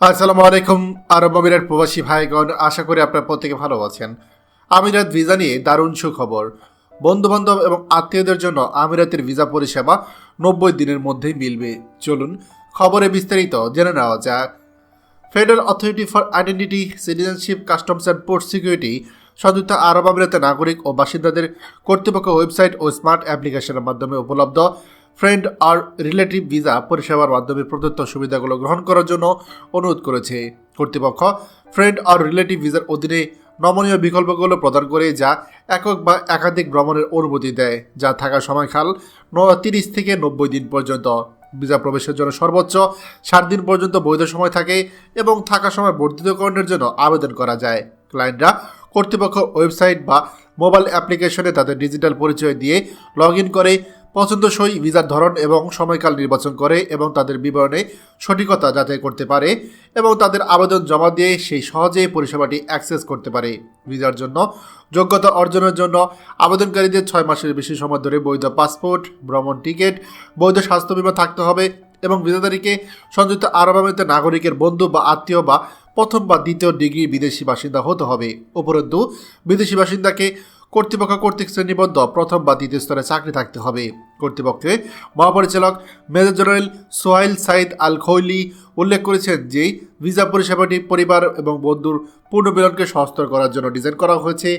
আসসালামু আলাইকুম, আরব আমিরাত প্রবাসী ভাইগণ, আশা করি আপনার প্রত্যেকে ভালো আছেন। আমিরাত ভিসা নিয়ে দারুণ সুখবর। বন্ধুবান্ধব এবং আত্মীয়দের জন্য আমিরাতের ভিসা পরিষেবা নব্বই দিনের মধ্যেই মিলবে। চলুন খবরে বিস্তারিত জেনে নেওয়া যাক। Federal authority for identity citizenship customs and port security সংযুক্ত আরব আমিরাতের নাগরিক ও বাসিন্দাদের কর্তৃপক্ষ ওয়েবসাইট ও স্মার্ট অ্যাপ্লিকেশনের মাধ্যমে উপলব্ধ ফ্রেন্ড আর রিলেটিভ ভিসা পরিষেবার মাধ্যমে প্রদত্ত সুবিধাগুলো গ্রহণ করার জন্য অনুরোধ করেছে কর্তৃপক্ষ। ফ্রেন্ড আর রিলেটিভ ভিসার অধীনে নমনীয় বিকল্পগুলো প্রদান করে যা একক বা একাধিক ভ্রমণের অনুমতি দেয়, যা থাকার সময়কাল ন তিরিশ থেকে নব্বই দিন পর্যন্ত। ভিসা প্রবেশের জন্য সর্বোচ্চ ষাট দিন পর্যন্ত বৈধ সময় থাকে এবং থাকার সময় বর্ধিতকরণের জন্য আবেদন করা যায়। ক্লায়েন্টরা কর্তৃপক্ষ ওয়েবসাইট বা মোবাইল অ্যাপ্লিকেশনে তাদের ডিজিটাল পরিচয় দিয়ে লগ করে পছন্দসই ভিসার ধরন এবং সময়কাল নির্বাচন করে এবং তাদের বিবরণে সঠিকতা যাচাই করতে পারে এবং তাদের আবেদন জমা দিয়ে সেই সহজেই পরিষেবাটি অ্যাক্সেস করতে পারে। ভিসার জন্য, যোগ্যতা অর্জনের জন্য আবেদনকারীদের ছয় মাসের বেশি সময় ধরে বৈধ পাসপোর্ট, ভ্রমণ টিকিট, বৈধ স্বাস্থ্য বিমা থাকতে হবে এবং ভিসাদারিকে সংযুক্ত আরব আমিরাতের নাগরিকের বন্ধু বা আত্মীয় বা প্রথম বা দ্বিতীয় ডিগ্রি বিদেশি বাসিন্দা হতে হবে। উপরন্তু, বিদেশি বাসিন্দাকে কর্তৃপক্ষ কর্তৃক শ্রেণীবদ্ধ প্রথম বা দ্বিতীয় স্তরে চাকরি থাকতে হবে। কর্তৃপক্ষে। মহাপরিচালক major general Suhail Saeed Al Khaili উল্লেখ করেছেন যে, ভিসা পরিষেবাটি পরিবার এবং বন্ধুর পূর্ণমিলনকে সহস্তর করার জন্য ডিজাইন করা হয়েছে,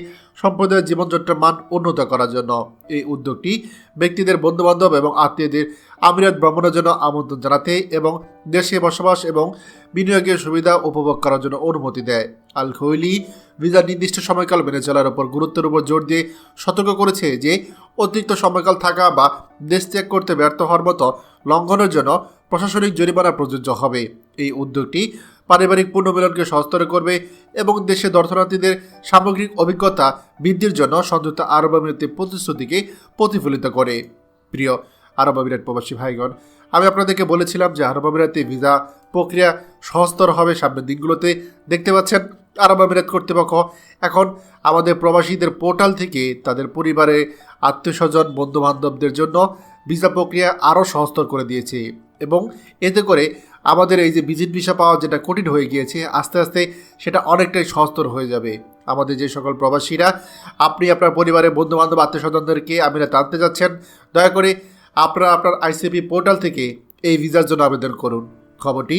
সম্প্রদায়ের জীবনযাত্রার মান উন্নত করার জন্য। এই উদ্যোগটি ব্যক্তিদের বন্ধুবান্ধব এবং আত্মীয়দের আমিরাত ভ্রমণের জন্য আমন্ত্রণ জানাতে এবং দেশে বসবাস এবং বিনিয়োগের সুবিধা উপভোগ করার জন্য অনুমতি দেয়। আল খৈলি ভিসার নির্দিষ্ট সময়কাল মেনে চলার উপর গুরুত্বের উপর জোর দিয়ে সতর্ক করেছে যে অতিরিক্ত সময়কাল থাকা বা দেশ ত্যাগ করতে ব্যর্থ হওয়ার মতো লঙ্ঘনের জন্য প্রশাসনিক জরিমানা প্রযোজ্য হবে। এই উদ্যোগটি পারিবারিক পুনর্মিলনকে সহস্তর করবে এবং দেশে দর্শনার্থীদের সামগ্রিক অভিজ্ঞতা বৃদ্ধির জন্য সংযুক্ত আরব আমিরাতের প্রতিশ্রুতিকে প্রতিফলিত করে। প্রিয় আরব আমিরাত প্রবাসী ভাইগণ, আমি আপনাদেরকে বলেছিলাম যে আরব আমিরাতে ভিসা প্রক্রিয়া সহজতর হবে সামনের দিনগুলোতে। দেখতে পাচ্ছেন আরব আমিরাত কর্তৃপক্ষ এখন আমাদের প্রবাসীদের পোর্টাল থেকে তাদের পরিবারে আত্মীয় স্বজন বন্ধু বান্ধবদের জন্য ভিসা প্রক্রিয়া আরও সহজতর করে দিয়েছে। এবং এতে করে আমাদের এই যে ভিজিট ভিসা পাওয়া যেটা কঠিন হয়ে গিয়েছে, আস্তে আস্তে সেটা অনেকটাই সহজতর হয়ে যাবে। আমাদের যে সকল প্রবাসীরা, আপনি আপনার পরিবারের বন্ধু বান্ধব আত্মীয় স্বজনদেরকে আপনারা টানতে যাচ্ছেন, দয়া করে আপনারা আপনার আইসিপি পোর্টাল থেকে এই ভিসার জন্য আবেদন করুন। খবরটি